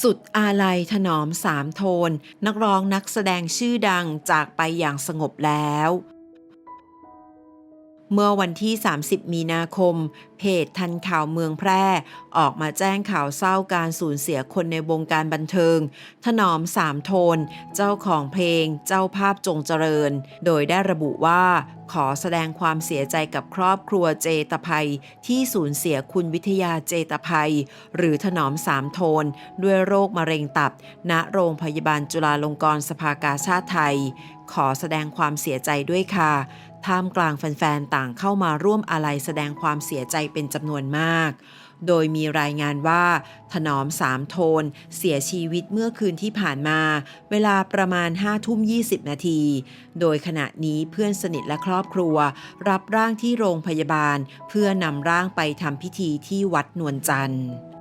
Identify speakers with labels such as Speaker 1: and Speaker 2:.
Speaker 1: สุดอาลัยถนอมสามโทน นักร้องนักแสดงชื่อดังจากไปอย่างสงบแล้ว เมื่อวันที่ 30 มีนาคม เพจทันข่าวเมืองแพร่ ออกมาแจ้งข่าวเศร้าการสูญเสียคนในวงการบันเทิง ถนอมสามโทน เจ้าของเพลง เจ้าภาพจงเจริญ โดยได้ระบุว่า ขอแสดงความเสียใจกับครอบครัวเจตภัย ที่สูญเสียคุณวิทยาเจตภัย หรือถนอมสามโทน ด้วยโรคมะเร็งตับ ณโรงพยาบาลจุฬาลงกรณ์สภากาชาติไทย ขอแสดงความเสียใจด้วยค่ะ ท่ามกลางแฟนๆ ต่างเข้ามาร่วมอาลัยแสดงความเสียใจเป็นจำนวนมาก โดยมีรายงานว่า ถนอมสามโทน เสียชีวิตเมื่อคืนที่ผ่านมา เวลาประมาณ5ทุ่ม 20 นาที โดยขณะนี้เพื่อนสนิทและครอบครัว รับร่างที่โรงพยาบาล เพื่อนำร่างไปทำพิธีที่วัดนวลจันทร์